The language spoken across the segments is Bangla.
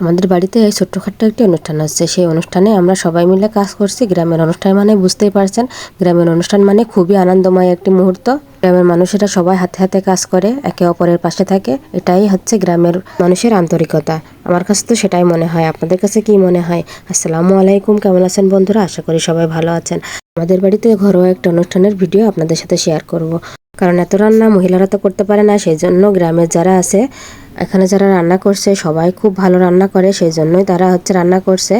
আমাদের বাড়িতে এই ছোট্টখাট্ট একটি অনুষ্ঠান হচ্ছে। সেই অনুষ্ঠানে আমরা সবাই মিলে কাজ করছি। গ্রামের অনুষ্ঠান মানে বুঝতেই পারছেন, গ্রামের অনুষ্ঠান মানে খুবই আনন্দময় একটি মুহূর্ত। গ্রামের মানুষেরা সবাই হাতে হাতে কাজ করে, একে অপরের পাশে থাকে। এটাই হচ্ছে গ্রামের মানুষের আন্তরিকতা। আমার কাছে তো সেটাই মনে হয়। আপনাদের কাছে কি মনে হয়? আসসালামু আলাইকুম। কেমন আছেন বন্ধুরা? আশা করি সবাই ভালো আছেন। আমাদের বাড়িতে ঘরোয়া একটা অনুষ্ঠানের ভিডিও আপনাদের সাথে শেয়ার করব। কারণ এত রান্না মহিলারা তো করতে পারে না সেই জন্য গ্রামের যারা আছে এখানে যারা রান্না করছে, সবাই খুব ভালো রান্না করে, সেই জন্যই তারা হচ্ছে রান্না করছে।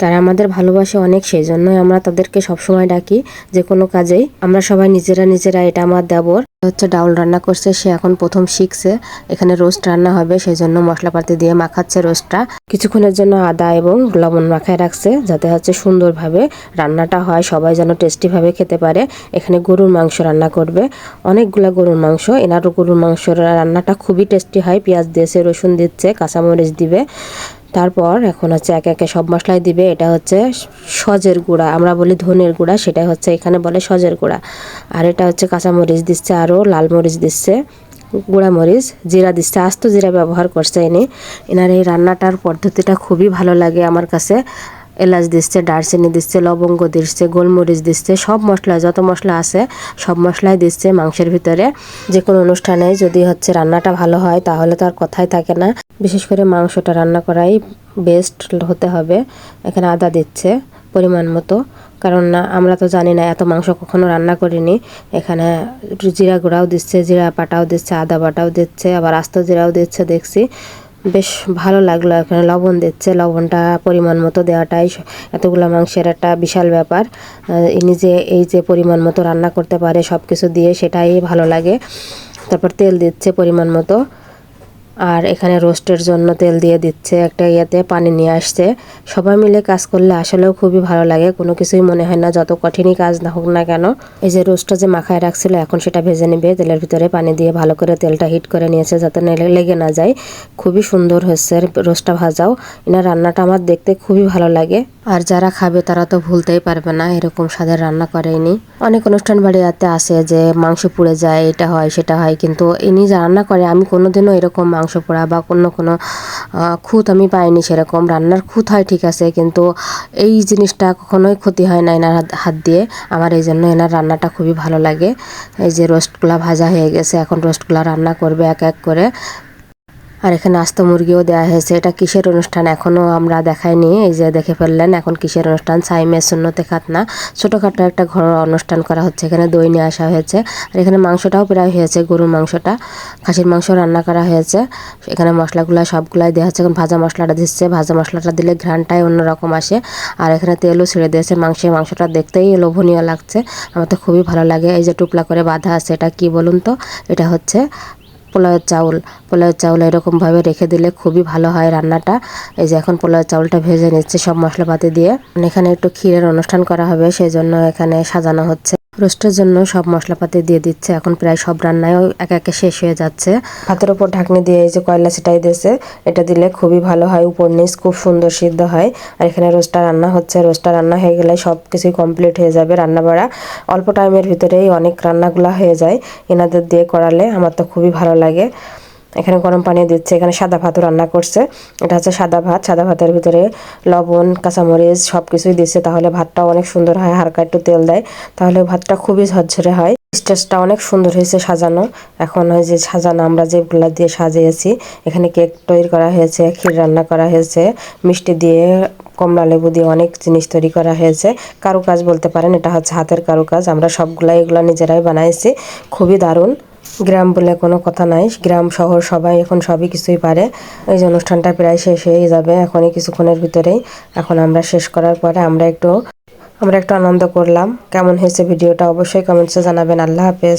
তারা আমাদের ভালোবাসে অনেক সেই জন্যই আমরা তাদেরকে সবসময় ডাকি যে কোনো কাজেই। আমরা সবাই নিজেরা নিজেরা এটা আমার দেবর। হচ্ছে ডাউল রান্না করছে, সে এখন প্রথম শিখছে। এখানে রোস্ট রান্না হবে সেই জন্য মশলাপাতি দিয়ে মাখাচ্ছে রোস্টটা। কিছুক্ষণের জন্য আদা এবং লবণ মাখায় রাখছে, যাতে হচ্ছে সুন্দরভাবে রান্নাটা হয়, সবাই যেন টেস্টিভাবে খেতে পারে। এখানে গরুর মাংস রান্না করবে। অনেকগুলা গরুর মাংস, এনারও গরুর মাংস রান্নাটা খুবই টেস্টি হয়। পেঁয়াজ দিয়েছে, রসুন দিচ্ছে, কাঁচামরিচ দিবে। তারপর এখন হচ্ছে একে একে সব মশলাই দিবে, এটা হচ্ছে সজের গুঁড়া, আমরা বলি ধনের গুঁড়া সেটা হচ্ছে এখানে বলে সজের গুঁড়া। আর এটা হচ্ছে কাঁচামরিচ দিচ্ছে, আরও লাল মরিচ দিচ্ছে, গুঁড়া মরিচ, জিরা দিচ্ছে, আস্ত জিরা ব্যবহার করছে এনে এনার এই রান্নাটার পদ্ধতিটা খুবই ভালো লাগে আমার কাছে। এলাচ দিচ্ছে, দারচিনি দিচ্ছে, লবঙ্গ দিচ্ছে, গোলমরিচ দিচ্ছে, সব মশলা, যত মশলা আছে, সব মশলাই দিচ্ছে মাংসের ভিতরে। যে কোনো অনুষ্ঠানে যদি হচ্ছে রান্নাটা ভালো হয়, তাহলে তো আর কথাই থাকে না। বিশেষ করে মাংসটা রান্না করাই বেস্ট হতে হবে। এখানে আদা দিচ্ছে পরিমাণ মতো। কারণ না, আমরা তো জানি না, এত মাংস কখনো রান্না করিনি। এখানে জিরা গুঁড়াও দিচ্ছে, জিরা পাটাও দিচ্ছে, আদা বাটাও দিচ্ছে, আবার আস্ত জিরাও দিচ্ছে, দেখছি। বেশ ভালো লাগল এখানে লবণ দিচ্ছে। লবণটা পরিমাণ মতো দেওয়াটাই এতগুলো মাংসের একটা বিশাল ব্যাপার। ইনি যে এই যে পরিমাণ মতো রান্না করতে পারে সব কিছু দিয়ে সেটাই ভালো লাগে। তারপর তেল দিচ্ছে পরিমাণ মতো। আর এখানে রোস্টের জন্য তেল দিয়ে দিচ্ছে, একটা ইয়েতে পানি নিয়ে আসছে। সবাই মিলে কাজ করলে আসলেও খুবই ভালো লাগে, কোনো কিছুই মনে হয় না যত কঠিনই কাজ না হোক না কেন। এই যে রোস্টটা যে মাখায় রাখছিল, এখন সেটা ভেজে নেবে, তেলের ভিতরে পানি দিয়ে ভালো করে তেলটা হিট করে নিয়েছে যাতে লেগে না যায়। খুবই সুন্দর হয়েছে রোস্টটা ভাজাও, এনার রান্নাটা আমার দেখতে খুবই ভালো লাগে। আর যারা খাবে তারা তো ভুলতেই পারবে না, এরকম স্বাদের রান্না করেনি অনেক অনুষ্ঠান বাড়িতে আসে যে মাংস পুড়ে যায়, এটা হয়, সেটা হয়, কিন্তু ইনি যা রান্না করে, আমি কোনোদিনও এরকম মাংস পোড়া বা অন্য কোনো খুঁত আমি পাইনি সেরকম। রান্নার খুঁত হয় ঠিক আছে, কিন্তু এই জিনিসটা কখনোই ক্ষতি হয় না এনার হাত দিয়ে। আমার এই জন্য এনার রান্নাটা খুবই ভালো লাগে। এই যে রোস্টগুলা ভাজা হয়ে গেছে, এখন রোস্টগুলা রান্না করবে এক এক করে। আর এখানে আস্ত মুরগিও দেওয়া হয়েছে। এটা কিসের অনুষ্ঠান? এখনও আমরা দেখাইনি। এই যে দেখে ফেললেন, এখন কিসের অনুষ্ঠান? সাইমে শূন্যতে খাতনা। ছোটোখাটো একটা ঘরোয়া অনুষ্ঠান করা হচ্ছে। এখানে দই নিয়ে আসা হয়েছে। আর এখানে মাংসটাও প্রায় হয়েছে, গরুর মাংসটা। খাসির মাংস রান্না করা হয়েছে। এখানে মশলাগুলো সবগুলাই দেওয়া হচ্ছে এখন ভাজা মশলাটা দিচ্ছে। ভাজা মশলাটা দিলে ঘ্রানটাই অন্যরকম আসে। আর এখানে তেলও ছেড়ে দিয়েছে। মাংসে মাংসটা দেখতেই লোভনীয় লাগছে। আমার তো খুবই ভালো লাগে। এই যে টুপলা করে বাঁধা আছে, এটা কি বলুন তো? এটা হচ্ছে পোলাওয়ের চাউল। পোলাওয়ের চাউল এরকমভাবে রেখে দিলে খুবই ভালো হয় রান্নাটা। এই যে এখন পোলাওয়ের চাউলটা ভেজে নিচ্ছে সব মশলাপাতি দিয়ে। এখানে একটু ক্ষীরের অনুষ্ঠান করা হবে সেই জন্য এখানে সাজানো হচ্ছে। রোস্টের জন্য সব মশলাপাতি দিয়ে দিচ্ছে। এখন প্রায় সব রান্নায় একে একে শেষ হয়ে যাচ্ছে। ভাতের ওপর ঢাকনি দিয়ে এই যে কয়লা সেটাই দিয়েছে, এটা দিলে খুবই ভালো হয়। উপর নিচ খুব সুন্দর সিদ্ধ হয়। আর এখানে রোস্টা রান্না হচ্ছে। রোস্টা রান্না হয়ে গেলে সব কিছুই কমপ্লিট হয়ে যাবে রান্না বাড়া অল্প টাইমের ভিতরেই অনেক রান্নাগুলা হয়ে যায়। এনাদের দিয়ে করালে আমার তো খুবই ভালো লাগে। এখানে গরম পানি দিচ্ছে, এখানে সাদা ভাতও রান্না করছে। এটা হচ্ছে সাদা ভাত, সাদা ভাতের ভিতরে লবণ, কাঁচামরিচ সব কিছুই দিচ্ছে, তাহলে ভাতটাও অনেক সুন্দর হয়, হালকা একটু তেল দেয়, তাহলে ভাতটা খুবই ঝরঝরে হয়। স্টেজটা অনেক সুন্দর হয়েছে সাজানো। এখন ওই যে সাজানো, আমরা যেগুলো দিয়ে সাজিয়েছি, এখানে কেক তৈরি করা হয়েছে, ক্ষীর রান্না করা হয়েছে, মিষ্টি দিয়ে কমলা লেবু দিয়ে অনেক জিনিস তৈরি করা হয়েছে। কারুকাজ বলতে পারেন, এটা হচ্ছে হাতের কারুকাজ, আমরা সবগুলাই এগুলো নিজেরাই বানাইছি, খুবই দারুণ। গ্রাম বলে কোনো কথা নাই। গ্রাম, শহর সবাই এখন সবই কিছুই পারে। এই যে অনুষ্ঠানটা প্রায় শেষ হয়ে যাবে এখনই কিছুক্ষণের ভিতরেই। এখন আমরা শেষ করার পরে আমরা একটু আমরা একটু আনন্দ করলাম। কেমন হয়েছে ভিডিওটা অবশ্যই কমেন্টসে জানাবেন। আল্লাহ হাফেজ।